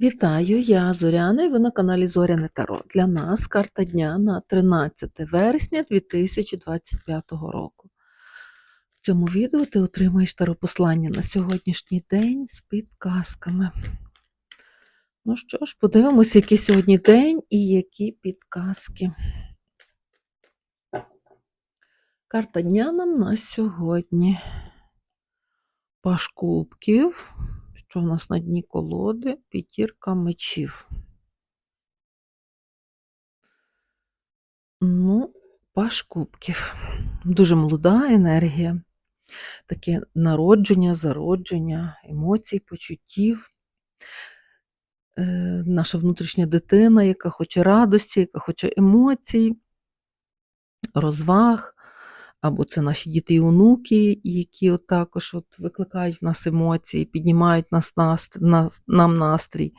Вітаю, я Зоряна і ви на каналі Зоряне Таро. Для нас карта дня на 13 вересня 2025 року. В цьому відео ти отримаєш таропослання на сьогоднішній день з підказками. Ну що ж, подивимося, який сьогодні день і які підказки. Карта дня нам на сьогодні. Паш кубків. Що в нас на дні колоди? П'ятірка мечів. Ну, паш кубків. Дуже молода енергія, таке народження, зародження, емоцій, почуттів. Е, наша внутрішня дитина, яка хоче радості, яка хоче емоцій, розваг, або це наші діти і онуки, які от також от викликають в нас емоції, піднімають нас, нас, нам настрій,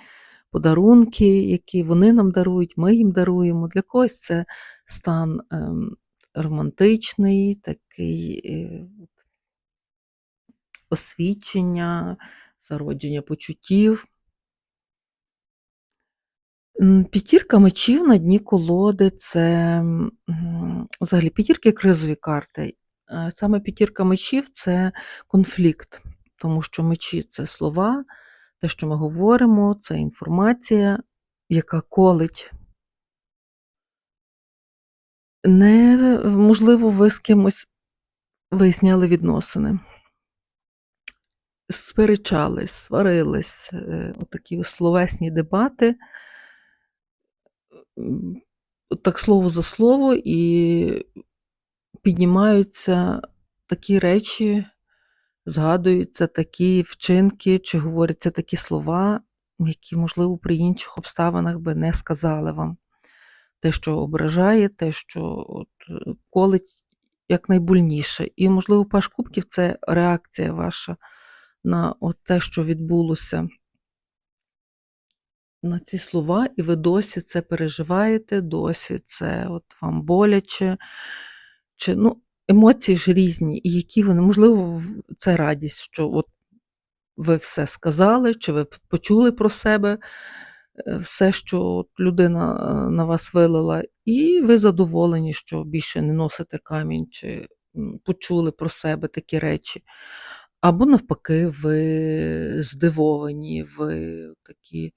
подарунки, які вони нам дарують, ми їм даруємо. Для когось це стан ем, романтичний, такий е, освічення, зародження почуттів. П'ятірка мечів на дні колоди це взагалі п'ятірки кризові карти. Е, Саме п'ятірка мечів це конфлікт, тому що мечі це слова, те, що ми говоримо, це інформація, яка колить. Неможливо, ви з кимось виясняли відносини. Сперечались, сварились, е, отакі словесні дебати. Так слово за слово, і піднімаються такі речі, згадуються такі вчинки, чи говоряться такі слова, які, можливо, при інших обставинах би не сказали вам. Те, що ображає, те, що от, колить якнайбольніше. І, можливо, паш кубків це реакція ваша на от те, що відбулося на ці слова, і ви досі це переживаєте, досі це от вам боляче. Чи, ну, емоції ж різні, і які вони, можливо, це радість, що от ви все сказали, чи ви почули про себе е, все, що людина е, на вас вилила, і ви задоволені, що більше не носите камінь, чи почули про себе такі речі. Або навпаки, ви здивовані, ви такі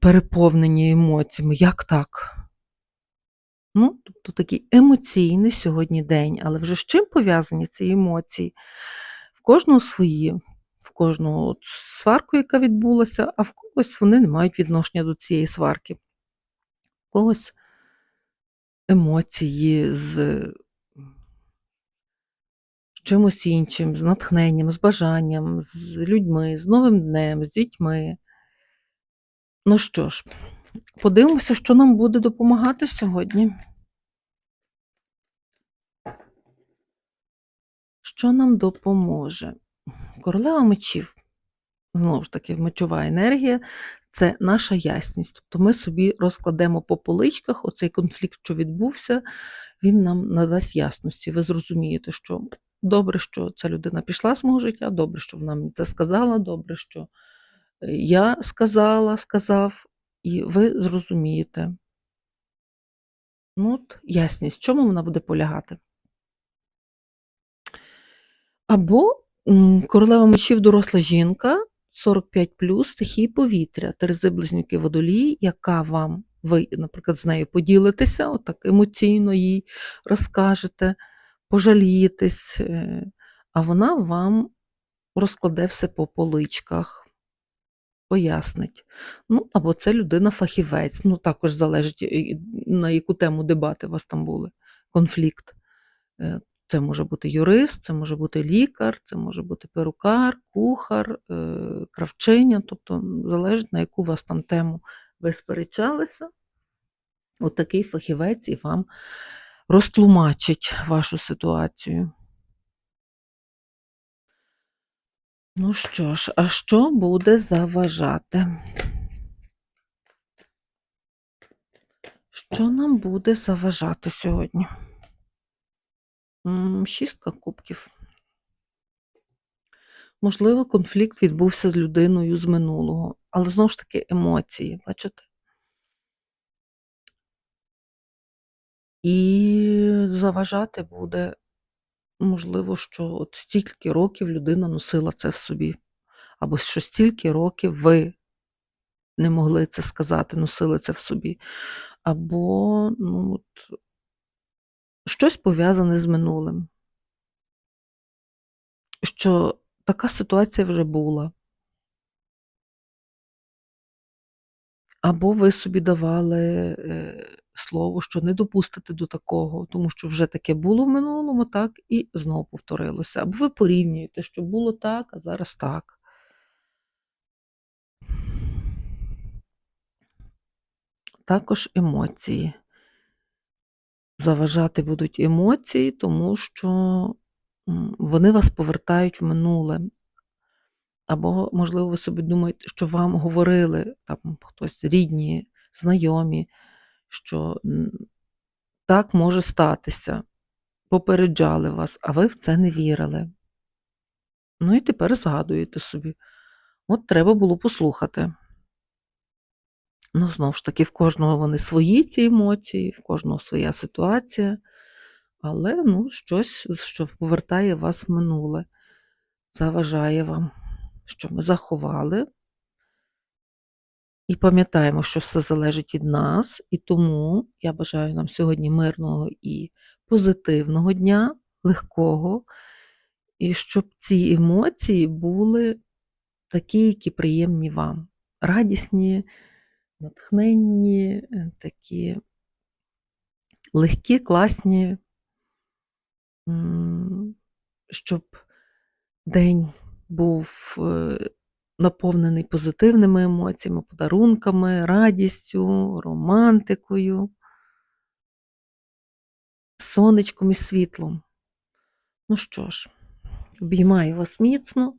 переповнені емоціями. Як так? Ну, тобто такий емоційний сьогодні день, але вже з чим пов'язані ці емоції? В кожного свої, в кожного сварку, яка відбулася, а в когось вони не мають відношення до цієї сварки. В когось емоції з чимось іншим, з натхненням, з бажанням, з людьми, з новим днем, з дітьми. Ну що ж, подивимося, що нам буде допомагати сьогодні. Що нам допоможе? Королева мечів, знову ж таки, мечова енергія це наша ясність. Тобто ми собі розкладемо по поличках оцей конфлікт, що відбувся, він нам надасть ясності. Ви зрозумієте, що добре, що ця людина пішла з мого життя, добре, що вона мені це сказала, добре, що я сказала, сказав, і ви зрозумієте. Ну, от ясність, в чому вона буде полягати? Або королева мечів доросла жінка 45 стихії повітря, Терези близнюки водолії, яка вам, ви, наприклад, з нею поділитеся, отак емоційно їй розкажете, пожалієтесь, е, а вона вам розкладе все по поличках, пояснить. Ну, або це людина-фахівець. Ну, також залежить, на яку тему дебати у вас там були, конфлікт. Е, Це може бути юрист, це може бути лікар, це може бути перукар, кухар, е, кравчиня, тобто залежить, на яку у вас там тему ви сперечалися. От такий фахівець і вам розтлумачить вашу ситуацію. Ну що ж, а що буде заважати? Що нам буде заважати сьогодні? Шістка кубків. Можливо, конфлікт відбувся з людиною з минулого. але знову ж таки емоції, бачите? І заважати буде, можливо, що от стільки років людина носила це в собі, або що стільки років ви не могли це сказати, носили це в собі, або ну, от, щось пов'язане з минулим. Що така ситуація вже була. Або ви собі давали е, слово, що не допустите до такого, тому що вже таке було в минулому, так, і знову повторилося. Або ви порівнюєте, що було так, а зараз так. Також емоції. Заважати будуть емоції, тому що вони вас повертають в минуле. Або, можливо, ви собі думаєте, що вам говорили там хтось рідні, знайомі, що так може статися, попереджали вас, а ви в це не вірили. Ну і тепер згадуєте собі. От треба було послухати. Ну, знову ж таки, в кожного вони свої ці емоції, в кожного своя ситуація, але ну, щось, що повертає вас в минуле, заважає вам, що ми заховали. І пам'ятаємо, що все залежить від нас, і тому я бажаю нам сьогодні мирного і позитивного дня, легкого, і щоб ці емоції були такі, які приємні вам, радісні, натхненні, е, такі легкі, класні, щоб день був е, наповнений позитивними емоціями, подарунками, радістю, романтикою, сонечком і світлом. Ну що ж, обіймаю вас міцно.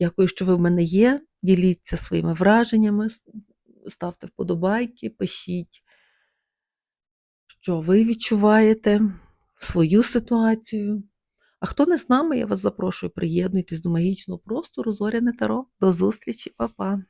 Дякую, що ви в мене є. Діліться своїми враженнями, ставте вподобайки, пишіть, що ви відчуваєте свою ситуацію. А хто не з нами, я вас запрошую, приєднуйтесь до магічного простору Зоряне Таро. До зустрічі, па-па!